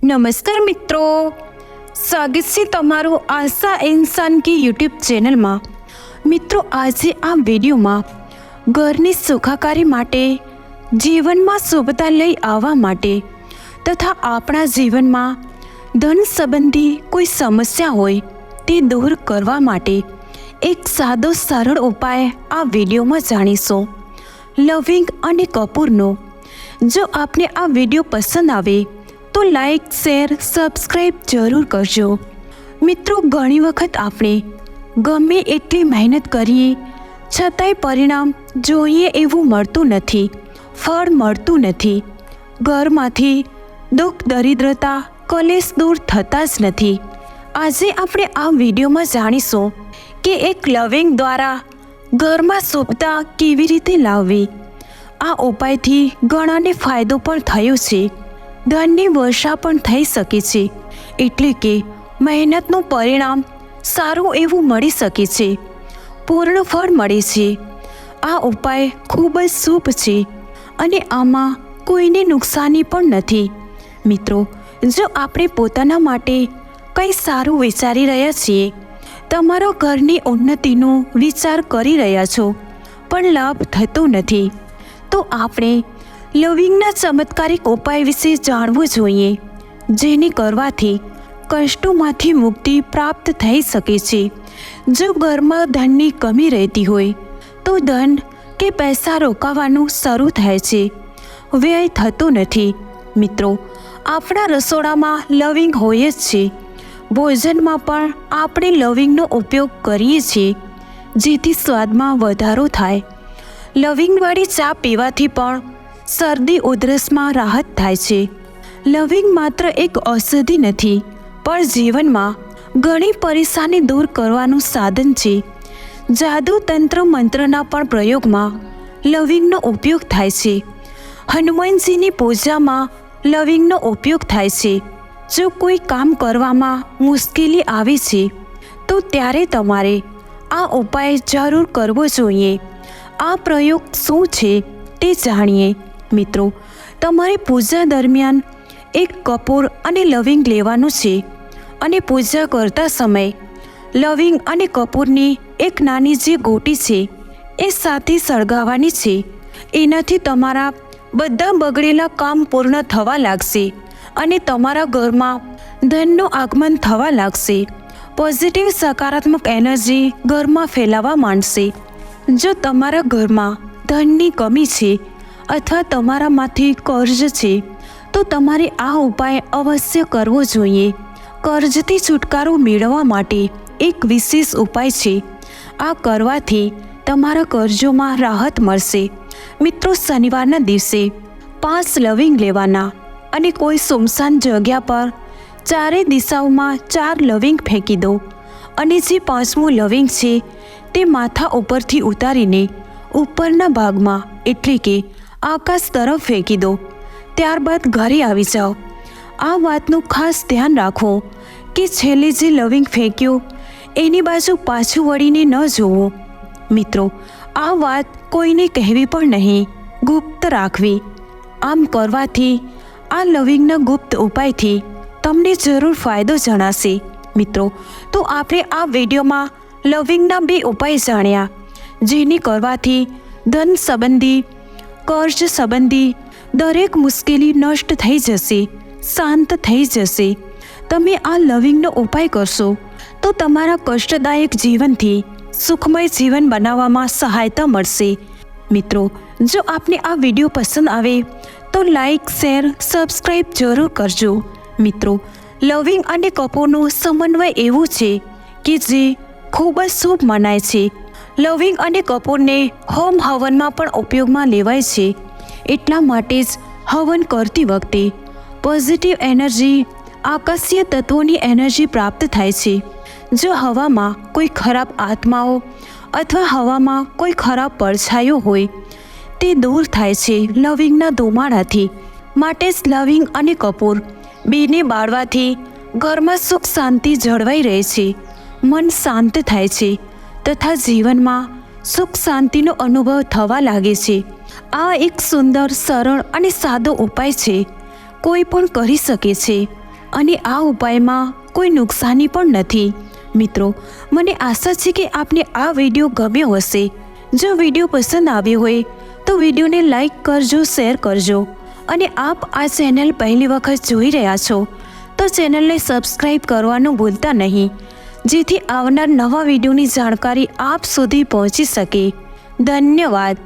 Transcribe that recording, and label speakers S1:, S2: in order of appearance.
S1: નમસ્કાર મિત્રો. સ્વાગત છે તમારું આશા ઇન્સાન કી યુટ્યુબ ચેનલમાં. મિત્રો, આજે આ વિડીયોમાં ઘરની સુખાકારી માટે, જીવનમાં શુભતા લઈ આવવા માટે તથા આપણા જીવનમાં ધન સંબંધી કોઈ સમસ્યા હોય તે દૂર કરવા માટે એક સાદો સરળ ઉપાય આ વિડીયોમાં જાણીશું. લવિંગ અને કપૂરનો. જો આપને આ વીડિયો પસંદ આવે તો લાઈક શેર સબસ્ક્રાઈબ જરૂર કરજો. મિત્રો, ઘણી વખત આપણે ગમે એટલી મહેનત કરીએ, છતાંય પરિણામ જોઈએ એવું મળતું નથી, ફળ મળતું નથી. ઘરમાંથી દુઃખ, દરિદ્રતા, કલેશ દૂર થતા જ નથી. આજે આપણે આ વિડીયોમાં જાણીશું કે એક લવિંગ દ્વારા ઘરમાં શુભતા કેવી રીતે લાવવી. આ ઉપાયથી ઘણાને ફાયદો પણ થયો છે. ધનની વર્ષા પણ થઈ શકે છે. એટલે કે મહેનતનું પરિણામ સારું એવું મળી શકે છે. પૂર્ણ ફળ મળે છે. આ ઉપાય ખૂબ જ શુભ છે અને આમાં કોઈને નુકસાની પણ નથી. મિત્રો, જો આપણે પોતાના માટે કંઈ સારું વિચારી રહ્યા છીએ, તમારો ઘરની ઉન્નતિનો વિચાર કરી રહ્યા છો, પણ લાભ થતો નથી, તો આપણે લવિંગના ચમત્કારિક ઉપાય વિશે જાણવું જોઈએ, જેને કરવાથી કષ્ટોમાંથી મુક્તિ પ્રાપ્ત થઈ શકે છે. જો ઘરમાં ધનની કમી રહેતી હોય, તો ધન કે પૈસા રોકાવાનું શરૂ થાય છે. વ્યય થતો નથી. મિત્રો, આપણા રસોડામાં લવિંગ હોય જ છે. ભોજનમાં પણ આપણે લવિંગનો ઉપયોગ કરીએ છીએ, જેથી સ્વાદમાં વધારો થાય. લવિંગવાળી ચા પીવાથી પણ શરદી ઉધરસમાં રાહત થાય છે. લવિંગ માત્ર એક ઔષધિ નથી, પણ જીવનમાં ઘણી પરેશાની દૂર કરવાનું સાધન છે. જાદુ તંત્ર મંત્રના પણ પ્રયોગમાં લવિંગનો ઉપયોગ થાય છે. હનુમાનજીની પૂજામાં લવિંગનો ઉપયોગ થાય છે. જો કોઈ કામ કરવામાં મુશ્કેલી આવે છે, તો ત્યારે તમારે આ ઉપાય જરૂર કરવો જોઈએ. આ પ્રયોગ શું છે તે જાણીએ. મિત્રો, તમારે પૂજા દરમિયાન એક કપૂર અને લવિંગ લેવાનું છે અને પૂજા કરતા સમયે લવિંગ અને કપૂરની એક નાની જે ગોટી છે એ સાથે સળગાવવાની છે. એનાથી તમારા બધા બગડેલા કામ પૂર્ણ થવા લાગશે અને તમારા ઘરમાં ધનનું આગમન થવા લાગશે. પોઝિટિવ સકારાત્મક એનર્જી ઘરમાં ફેલાવા માંડશે. જો તમારા ઘરમાં ધનની કમી છે અથવા તમારામાંથી કર્જ છે, તો તમારે આ ઉપાય અવશ્ય કરવો જોઈએ. કર્જથી છુટકારો મેળવવા માટે એક વિશેષ ઉપાય છે. આ કરવાથી તમારા કર્જોમાં રાહત મળશે. મિત્રો, શનિવારના દિવસે પાંચ લવિંગ લેવાના અને કોઈ સુમસાન જગ્યા પર ચારે દિશાઓમાં ચાર લવિંગ ફેંકી દો અને જે પાંચમું લવિંગ છે, તે માથા ઉપરથી ઉતારીને ઉપરના ભાગમાં, એટલે કે આકાશ તરફ ફેંકી દો. ત્યારબાદ ઘરે આવી જાઓ. આ વાતનું ખાસ ધ્યાન રાખો કે છેલ્લે જે લવિંગ ફેંક્યું, એની બાજુ પાછું વળીને ન જોવો મિત્રો, આ વાત કોઈને કહેવી પણ નહીં. ગુપ્ત રાખવી. આમ કરવાથી, આ લવિંગના ગુપ્ત ઉપાયથી તમને જરૂર ફાયદો જણાશે. મિત્રો, તો આપણે આ વિડીયોમાં લવિંગના બે ઉપાય જાણ્યા, જેને કરવાથી ધન સંબંધી કર્જ સંબંધી દરેક મુશ્કેલી નષ્ટ થઈ જશે, શાંત થઈ જશે. તમે આ લવિંગનો ઉપાય કરશો તો તમારા કષ્ટદાયક જીવનથી સુખમય જીવન બનાવવામાં સહાયતા મળશે. મિત્રો, જો આપને આ વીડિયો પસંદ આવે તો લાઈક, શેર સબસ્ક્રાઈબ જરૂર કરજો. મિત્રો, લવિંગ અને કપૂરનું સમન્વય એવું છે કે જે ખૂબ જ શુભ મનાય છે. લવિંગ અને કપૂરને હોમ હવનમાં પણ ઉપયોગમાં લેવાય છે. એટલા માટે જ હવન કરતી વખતે પોઝિટિવ એનર્જી આકાશીય તત્વોની એનર્જી પ્રાપ્ત થાય છે. જો હવામાં કોઈ ખરાબ આત્માઓ અથવા હવામાં કોઈ ખરાબ પડછાયો હોય, તે દૂર થાય છે લવિંગના ધુમાડાથી. માટે જ લવિંગ અને કપૂર બેને બાળવાથી ઘરમાં સુખ શાંતિ જળવાઈ રહે છે. મન શાંત થાય છે. તથા જીવનમાં સુખ શાંતિનો અનુભવ થવા લાગે છે. આ એક સુંદર, સરળ અને સાદો ઉપાય છે. કોઈ પણ કરી શકે છે. અને આ ઉપાયમાં કોઈ નુકસાની પણ નથી. મિત્રો, મને આશા છે કે આપને આ વીડિયો ગમ્યો હશે. જો વીડિયો પસંદ આવ્યો હોય, તો વિડીયોને લાઈક કરજો, શેર કરજો. અને આપ આ ચેનલ પહેલી વખત જોઈ રહ્યા છો, તો ચેનલને સબસ્ક્રાઈબ કરવાનું ભૂલતા નહીં. જેથી આવનાર નવા વિડીયોની જાણકારી આપ સુધી પહોંચી શકે. ધન્યવાદ.